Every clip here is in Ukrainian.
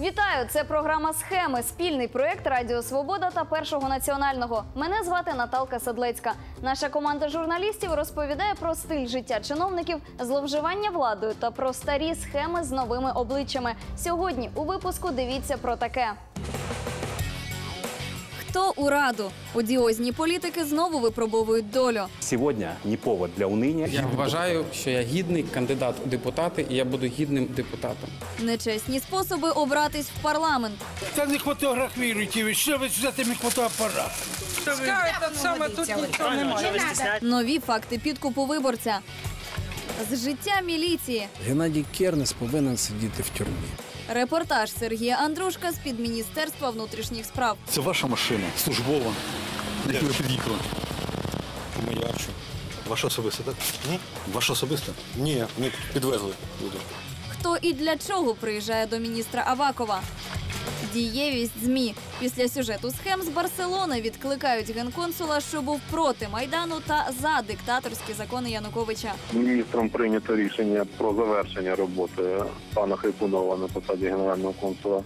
Вітаю! Це програма Схеми. Спільний проєкт Радіо Свобода та Першого національного. Мене звати Наталка Садлецька. Наша команда журналістів розповідає про стиль життя чиновників, зловживання владою та про старі схеми з новими обличчями. Сьогодні у випуску дивіться про таке. Хто у раду? Одіозні політики знову випробовують долю. Сегодня не повод для уныния. Я вважаю, що я гідний кандидат у депутати, і я буду гідним депутатом. Нечесні способи обратись в парламент. Та не фотографіруйте ви, що ви з цим фотоапаратом? Этот саме тут ніхто немає. Нові факти підкупу виборця. З життя міліції. Геннадій Кернес повинен сидіти в тюрмі. Репортаж Сергія Андрушка з під Міністерства внутрішніх справ. Це ваша машина службова, на яку ви під'їхали. Моя що? Ваша особиста, так? Ні. Ваша особиста? Ні, ми підвезли люди. Хто і для чого приїжджає до міністра Авакова? Дієвість ЗМІ. Після сюжету схем з Барселони відкликають генконсула, що був проти майдану та за диктаторські закони Януковича. Міністром прийнято рішення про завершення роботи пана Хайпунова на посаді генерального консула.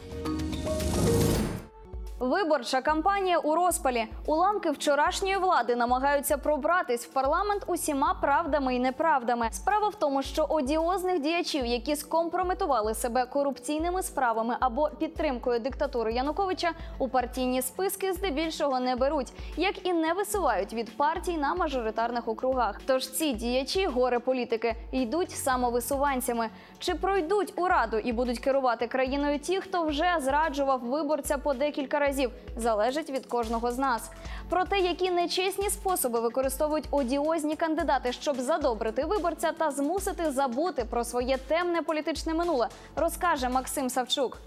Виборча кампанія у розпалі. Уламки вчорашньої влади намагаються пробратись в парламент усіма правдами і неправдами. Справа в тому, що одіозних діячів, які скомпрометували себе корупційними справами або підтримкою диктатури Януковича, у партійні списки здебільшого не беруть, як і не висувають від партій на мажоритарних округах. Тож ці діячі, горе політики, йдуть самовисуванцями. Чи пройдуть у раду і будуть керувати країною ті, хто вже зраджував виборця по декілька разів, залежить від кожного з нас. Про те, які нечесні способи використовують одіозні кандидати, щоб задобрити виборця та змусити забути про своє темне політичне минуле, розкаже Максим Савчук.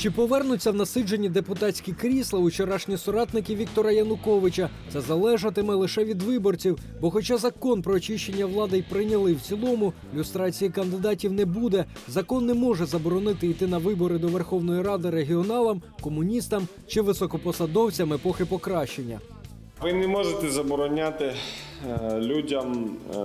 Чи повернуться в насиджені депутатські крісла учорашні соратники Віктора Януковича? Це залежатиме лише від виборців. Бо, хоча закон про очищення влади й прийняли в цілому, люстрації кандидатів не буде. Закон не може заборонити йти на вибори до Верховної Ради регіоналам, комуністам чи високопосадовцям епохи покращення. Ви не можете забороняти е, людям е,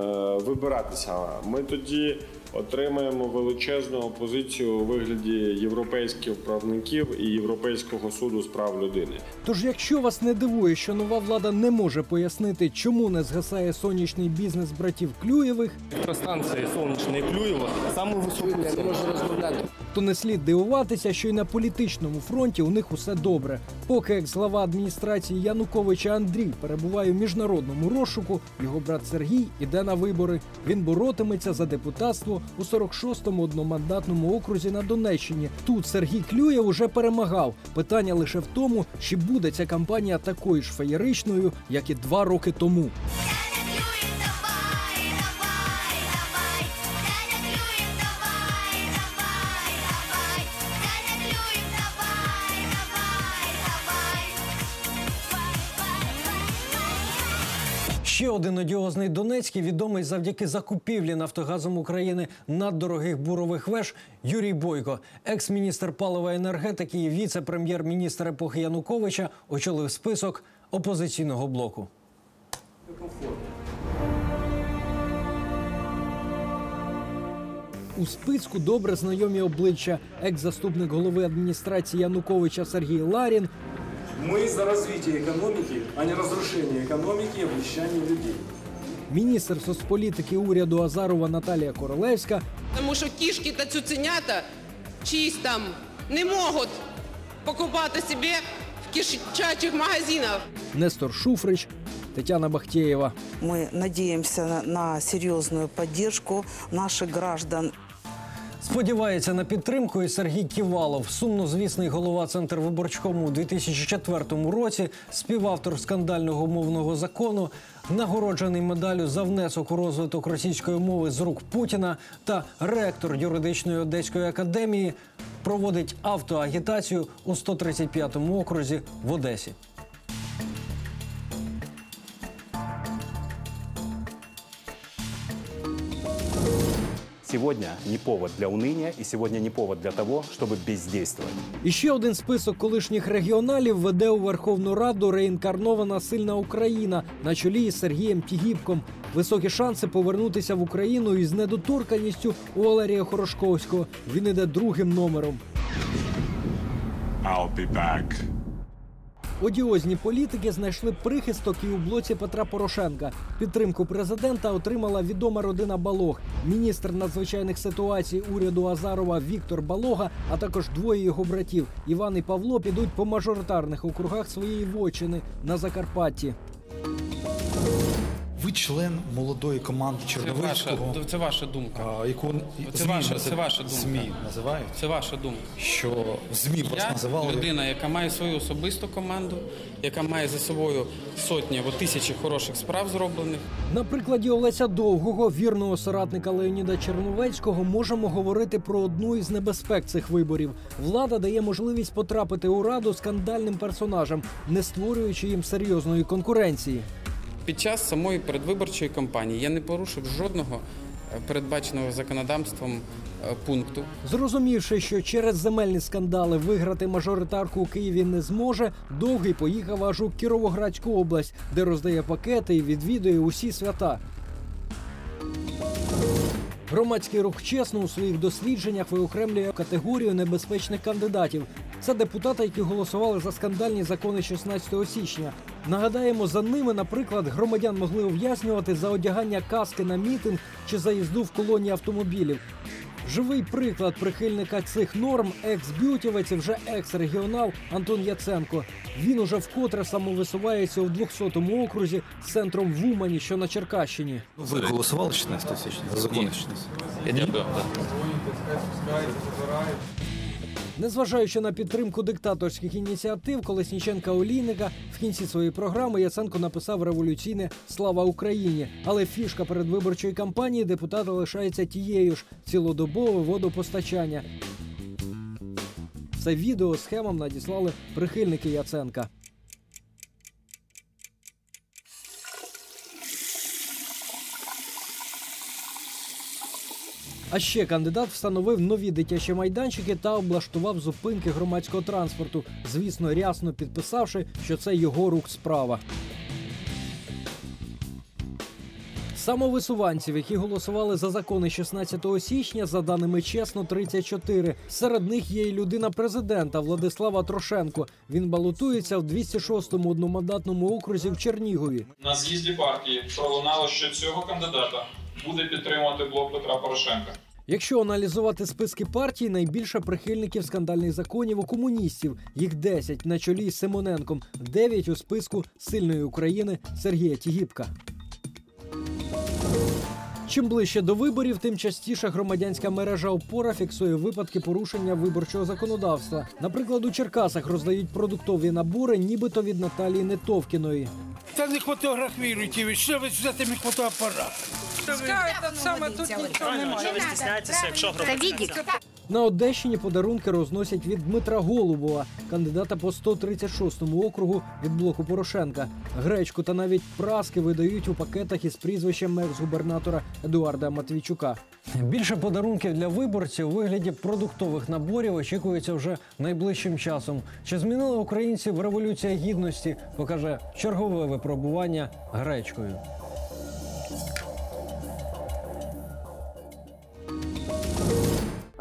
вибиратися. Ми тоді отримаємо величезну опозицію у вигляді європейських правників і Європейського суду з прав людини. Тож, якщо вас не дивує, що нова влада не може пояснити, чому не згасає сонячний бізнес братів Клюєвих, Електростанції сонячної Клюєва саме високу ціну. то не слід дивуватися, що й на політичному фронті у них усе добре. Поки екс-глава адміністрації Януковича Андрій перебуває в міжнародному розшуку, його брат Сергій іде на вибори. Він боротиметься за депутатство у 46-му одномандатному окрузі на Донеччині. Тут Сергій Клюєв уже перемагав. Питання лише в тому, чи буде ця кампанія такою ж феєричною, як і два роки тому. Один одіозний Донецький, відомий завдяки закупівлі Нафтогазом України наддорогих бурових веж Юрій Бойко, екс-міністр палива енергетики і віце-прем'єр-міністр епохи Януковича, очолив список опозиційного блоку. У списку добре знайомі обличчя екс-заступник голови адміністрації Януковича Сергій Ларін, Ми за розвиття економіки, а не розрушення економіки і обіщання людей. міністр соцполітики уряду Азарова Наталія Королевська, Тому що кішки та цуценята чиїсь там не можуть покупати собі в кишачих магазинах. Нестор Шуфрич, Тетяна Бахтєєва. Мы надеемся на, на серьезную поддержку наших граждан. Сподівається на підтримку і Сергій Ківалов, сумнозвісний голова Центр виборчкому у 2004 році, співавтор скандального мовного закону, нагороджений медаллю за внесок у розвиток російської мови з рук Путіна та ректор юридичної одеської академії, проводить автоагітацію у 135-му окрузі в Одесі. Сегодня не повод для уныния и сегодня не повод для того, чтобы бездействовать. І ще один список колишніх регіоналів веде у Верховну Раду реінкарнована сильна Україна на чолі із Сергієм Тігіпком. Високі шанси повернутися в Україну із недоторканістю у Валерія Хорошковського. Він іде другим номером. I'll be back. Одіозні політики знайшли прихисток і у блоці Петра Порошенка. Підтримку президента отримала відома родина Балог, міністр надзвичайних ситуацій уряду Азарова Віктор Балога, а також двоє його братів Іван і Павло підуть по мажоритарних округах своєї вочини на Закарпатті. Ви член молодої команди Це ваша, це ваша думка. а, яку Це ЗМІ ваша, це ваша думка. ЗМІ називають, Це ваша думка. що ЗМІ вас Я називали. людина, яка має свою особисту команду, яка має за собою сотні або тисячі хороших справ зроблених. На прикладі Олеся Довгого, вірного соратника Леоніда Черновецького, можемо говорити про одну із небезпек цих виборів. Влада дає можливість потрапити у раду скандальним персонажам, не створюючи їм серйозної конкуренції. Під час самої передвиборчої кампанії я не порушив жодного е, передбаченого законодавством е, пункту. Зрозумівши, що через земельні скандали виграти мажоритарку у Києві не зможе, довгий поїхав аж у Кіровоградську область, де роздає пакети і відвідує усі свята. Громадський рух чесно у своїх дослідженнях виокремлює категорію небезпечних кандидатів. Це депутати, які голосували за скандальні закони 16 січня. Нагадаємо, за ними, наприклад, громадян могли ув'язнювати за одягання каски на мітинг чи за їзду в колоні автомобілів. Живий приклад прихильника цих норм екс-бютівець і вже екс-регіонал Антон Яценко. Він уже вкотре самовисувається у 200-му окрузі з центром в Умані, що на Черкащині. Ви голосували 16 січня за закони 16? Я дякую. Незважаючи на підтримку диктаторських ініціатив Колесніченка Олійника, в кінці своєї програми Яценко написав революційне Слава Україні. Але фішка передвиборчої кампанії депутата лишається тією ж цілодобове водопостачання. Це відео схемам надіслали прихильники Яценка. А ще кандидат встановив нові дитячі майданчики та облаштував зупинки громадського транспорту, звісно, рясно підписавши, що це його рук справа. Самовисуванців, які голосували за закони 16 січня, за даними чесно, 34. Серед них є й людина президента Владислава Трошенко. Він балотується в 206-му одномандатному окрузі в Чернігові. На з'їзді партії пролунало, що цього кандидата буде підтримувати блок Петра Порошенка. Якщо аналізувати списки партій, найбільше прихильників скандальних законів у комуністів. Їх 10 на чолі з Симоненком, 9 у списку сильної України Сергія Тігіпка. Чим ближче до виборів, тим частіше громадянська мережа опора фіксує випадки порушення виборчого законодавства. Наприклад, у Черкасах роздають продуктові набори, нібито від Наталії Нетовкіної. Та не фотографіруйте ви, що ви за тим фотоапарат? Скажете, саме тут нічого немає. На Одещині подарунки розносять від Дмитра Голубова, кандидата по 136-му округу від блоку Порошенка. Гречку та навіть праски видають у пакетах із прізвищем екс-губернатора Едуарда Матвійчука. Більше подарунків для виборців у вигляді продуктових наборів очікується вже найближчим часом. Чи змінила українців революція гідності? Покаже чергове випробування гречкою.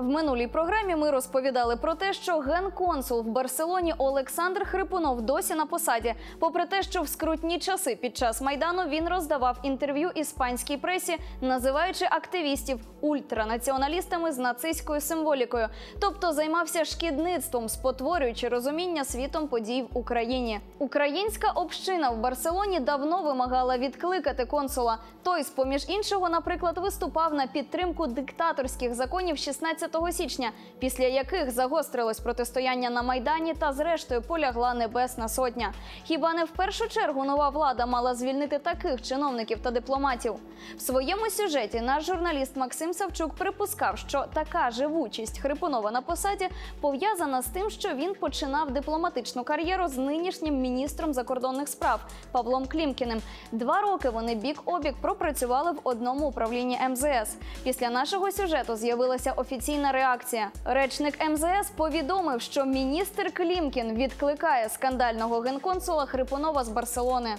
В минулій програмі ми розповідали про те, що генконсул в Барселоні Олександр Хрипунов досі на посаді, попри те, що в скрутні часи під час майдану він роздавав інтерв'ю іспанській пресі, називаючи активістів ультранаціоналістами з нацистською символікою, тобто займався шкідництвом, спотворюючи розуміння світом подій в Україні. Українська община в Барселоні давно вимагала відкликати консула. Той, з поміж іншого, наприклад, виступав на підтримку диктаторських законів 16 січня, після яких загострилось протистояння на майдані та, зрештою, полягла Небесна Сотня. Хіба не в першу чергу нова влада мала звільнити таких чиновників та дипломатів? В своєму сюжеті наш журналіст Максим Савчук припускав, що така живучість Хрипунова на посаді пов'язана з тим, що він починав дипломатичну кар'єру з нинішнім міністром закордонних справ Павлом Клімкіним. Два роки вони бік обік пропрацювали в одному управлінні МЗС. Після нашого сюжету з'явилася офіційна реакція. Речник МЗС повідомив, що міністр Клімкін відкликає скандального генконсула Хрипунова з Барселони.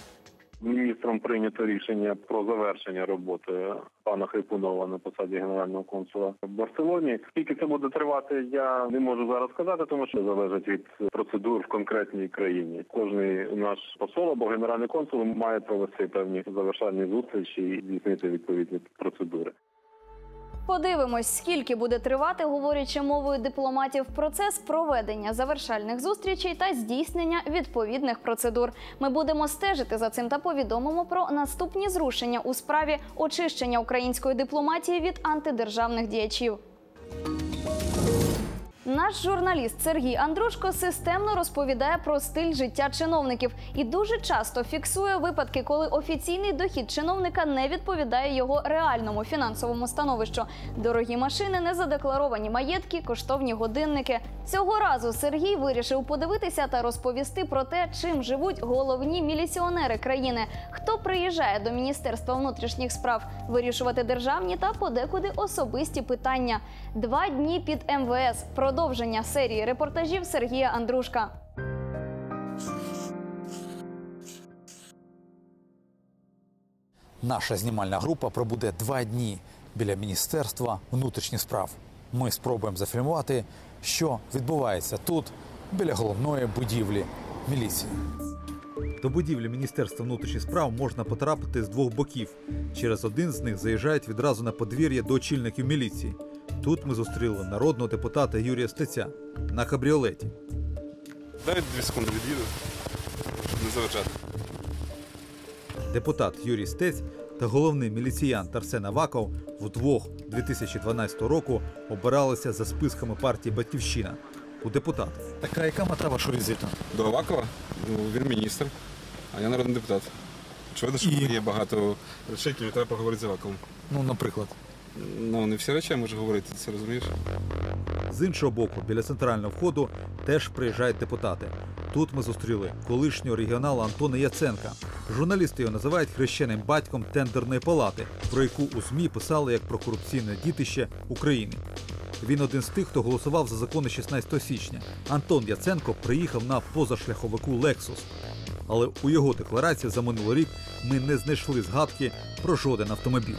Міністром прийнято рішення про завершення роботи пана Хрипунова на посаді генерального консула в Барселоні. Скільки це буде тривати, я не можу зараз сказати, тому що залежить від процедур в конкретній країні. Кожний наш посол або генеральний консул має провести певні завершальні зустрічі і здійснити відповідні процедури. Подивимось, скільки буде тривати, говорячи мовою дипломатів, процес проведення завершальних зустрічей та здійснення відповідних процедур. Ми будемо стежити за цим та повідомимо про наступні зрушення у справі очищення української дипломатії від антидержавних діячів. Наш журналіст Сергій Андрушко системно розповідає про стиль життя чиновників і дуже часто фіксує випадки, коли офіційний дохід чиновника не відповідає його реальному фінансовому становищу. Дорогі машини, незадекларовані маєтки, коштовні годинники. Цього разу Сергій вирішив подивитися та розповісти про те, чим живуть головні міліціонери країни, хто приїжджає до міністерства внутрішніх справ вирішувати державні та подекуди особисті питання. Два дні під МВС. Продовження серії репортажів Сергія Андрушка. Наша знімальна група пробуде два дні біля Міністерства внутрішніх справ. Ми спробуємо зафільмувати, що відбувається тут, біля головної будівлі міліції. До будівлі Міністерства внутрішніх справ можна потрапити з двох боків. Через один з них заїжджають відразу на подвір'я до очільників міліції. Тут ми зустріли народного депутата Юрія Стеця на кабріолеті. Дай дві секунди від'їду, щоб не заважати. Депутат Юрій Стець та головний міліціянт Арсен Аваков вдвох 2012 року обиралися за списками партії Батьківщина у депутати. Така яка мета вашого візиту? До Авакова? Ну, він міністр, а я народний депутат. Очевидно, що є багато речей, які треба поговорити з Аваковим. Ну, наприклад. Ну, не всі речі я можу говорити, ти це розумієш? З іншого боку, біля центрального входу теж приїжджають депутати. Тут ми зустріли колишнього регіонала Антона Яценка. Журналісти його називають хрещеним батьком тендерної палати, про яку у ЗМІ писали як про корупційне дітище України. Він один з тих, хто голосував за закони 16 січня. Антон Яценко приїхав на позашляховику Лексус. Але у його декларації за минулий рік ми не знайшли згадки про жоден автомобіль.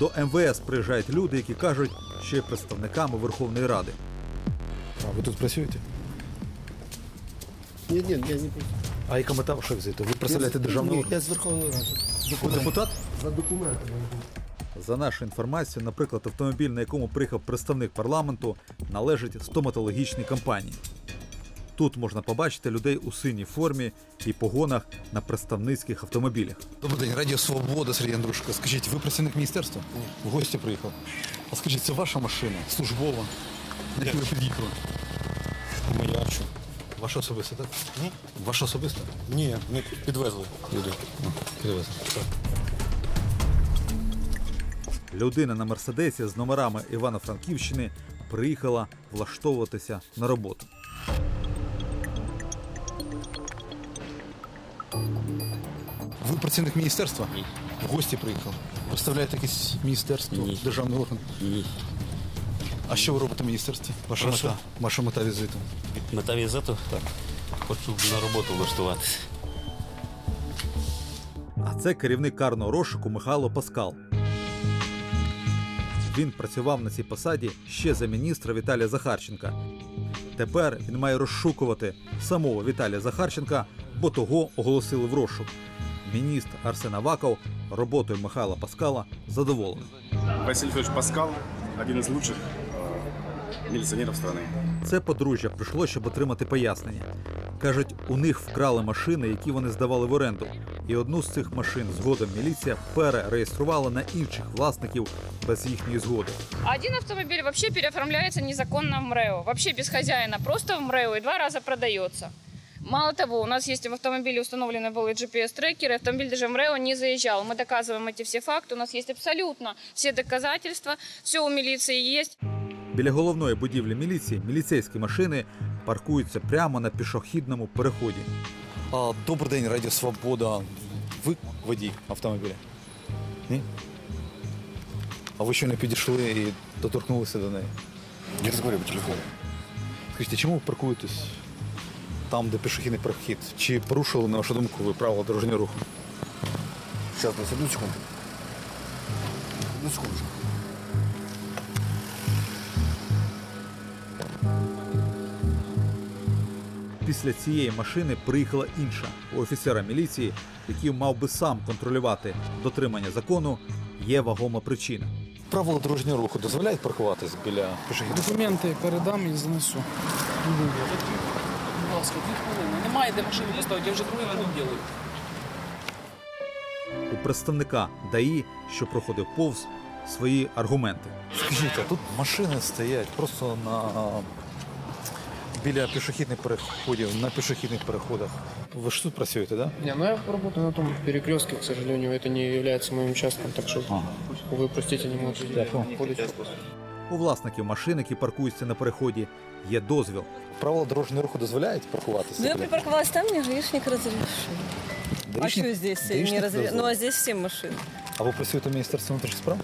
До МВС приїжджають люди, які кажуть, що є представниками Верховної Ради. А ви тут працюєте? Ні, ні, я не працюю. А яка мета вашого візиту? Ви представляєте державний ні, орган? Я з Верховної Ради. Ви депутат? За документами. За нашою інформацією, наприклад, автомобіль, на якому приїхав представник парламенту, належить стоматологічній компанії. Тут можна побачити людей у синій формі і погонах на представницьких автомобілях. Добрий день, Радіо Свобода, Сергій Андрушко. Скажіть, ви працівник міністерства? Ні. В гості приїхав. А скажіть, це ваша машина, службова, на яку ви під'їхали? Моя що? Ваша особиста, так? Ні. Ваша особиста? Ні, ми підвезли люди. Підвезли. Людина на мерседесі з номерами Івано-Франківщини приїхала влаштовуватися на роботу. Працівник міністерства? Ні. В гості приїхав. Представляєте якесь міністерство, Ні. державний орган? Ні. А що ви робите в міністерстві? Ваша Прошу? мета? Ваша мета візиту? Мета візиту? Так. Хочу на роботу влаштуватися. А це керівник карного розшуку Михайло Паскал. Він працював на цій посаді ще за міністра Віталія Захарченка. Тепер він має розшукувати самого Віталія Захарченка, бо того оголосили в розшук Міністр Арсен Аваков роботою Михайла Паскала задоволений. Василий Федорович Паскал, один из лучших э, милиционеров страны. Це подружжя прийшло, щоб отримати пояснення. Кажуть, у них вкрали машини, які вони здавали в оренду. І одну з цих машин згодом міліція перереєструвала на інших власників без їхньої згоди. Один автомобиль вообще переоформляется незаконно в МРЭО. Вообще без хозяина, просто в МРЭО и два раза продается. Мало того, у нас есть в автомобиле установлены были GPS-трекеры, автомобиль даже в МРЭО не заезжал. Мы доказываем эти все факты, у нас есть абсолютно все доказательства, все у милиции есть. Біля головної будівлі міліції міліцейські машини паркуються прямо на пішохідному переході. А, добрий день, Радіо Свобода. Ви водій автомобіля? Ні? А ви що не підійшли і доторкнулися до неї? Я разговариваю по телефону. Скажіть, а чому ви паркуєтесь Там, де пішохідний перехід? Чи порушили, на вашу думку, ви правила дорожнього руху? Сейчас, на одну секунду. Одну секундочку. Після цієї машини приїхала інша у офіцера міліції, який мав би сам контролювати дотримання закону. Є вагома причина. Правила дорожнього руху дозволяють паркуватись біля пішохідних? Документи передам і занесу. Ласка, дві хвилини. Немає де машину поставити, я вже другий вагон ділаю. У представника ДАІ, що проходив повз, свої аргументи. Скажіть, а тут машини стоять просто на біля пішохідних переходів, на пішохідних переходах. Ви ж тут працюєте, так? Да? Не, ну я работаю на том перекрестке, к сожалению, это не является моим участком, так что вы, простите, не можете ходить. У власників машин, які паркуються на переході, є дозвіл. Правила дорожнього руху дозволяють паркуватися? Ну, я припаркувалася там, мне гаишник разрешил. А Гаишник- что здесь гаишник не разрешил? Ну, дозволил? а здесь все машины. А ви працюєте в Міністерстві внутрішніх справ?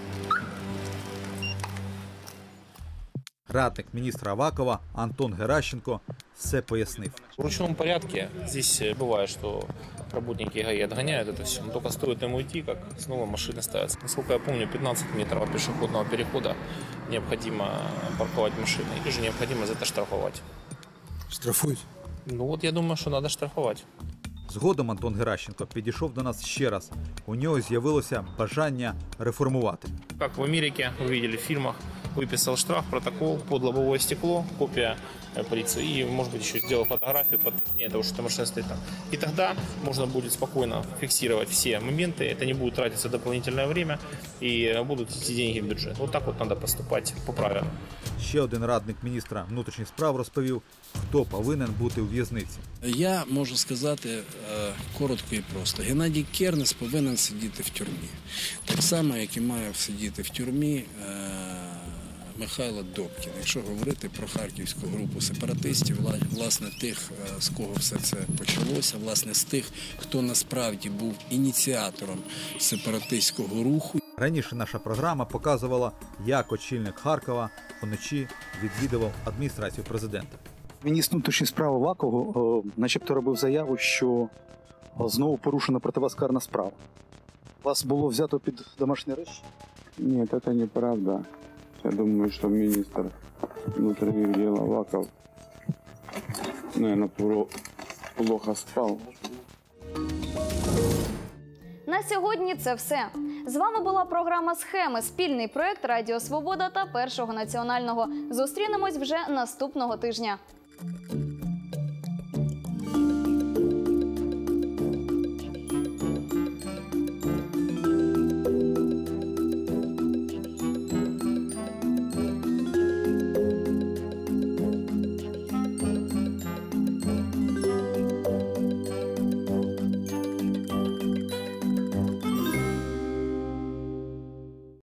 Радник міністра Авакова Антон Геращенко все пояснив. В ручном порядке здесь э, бывает, что работники ГАИ отгоняют это все, но только стоит им уйти, как снова машины ставятся. Насколько я помню, 15 метров от пешеходного перехода необходимо парковать машины, или же необходимо за это штрафовать. Штрафують? Ну вот я думаю, что надо штрафовать. Згодом Антон Геращенко підійшов до нас ще раз. У нього з'явилося бажання реформувати. Как в Америке, вы видели в фильмах, выписал штраф, протокол под лобовое стекло, копия э, полиции, и, может быть, еще сделал фотографию, подтверждение того, что эта машина стоит там. И тогда можно будет спокойно фиксировать все моменты, это не будет тратиться дополнительное время, и э, будут идти деньги в бюджет. Вот так вот надо поступать по правилам. Ще один радник міністра внутрішніх справ розповів, хто повинен бути у в'язниці. Я можу сказати е, коротко і просто. Геннадій Кернес повинен сидіти в тюрмі. Так само, як і має сидіти в тюрмі е, Михайло Добкін. Якщо говорити про харківську групу сепаратистів, власне тих, е, з кого все це почалося, власне з тих, хто насправді був ініціатором сепаратистського руху. Раніше наша програма показувала, як очільник Харкова вночі відвідував адміністрацію президента. Міністр внутрішніх справ Аваков е, начебто робив заяву, що е, знову порушена проти вас карна справа. Вас було взято під домашній арешт? Нет, это неправда. Я думаю, что министр внутренних дел Аваков, наверное, плохо спал. На сьогодні це все. З вами була програма Схеми, спільний проект Радіо Свобода та Першого національного. Зустрінемось вже наступного тижня.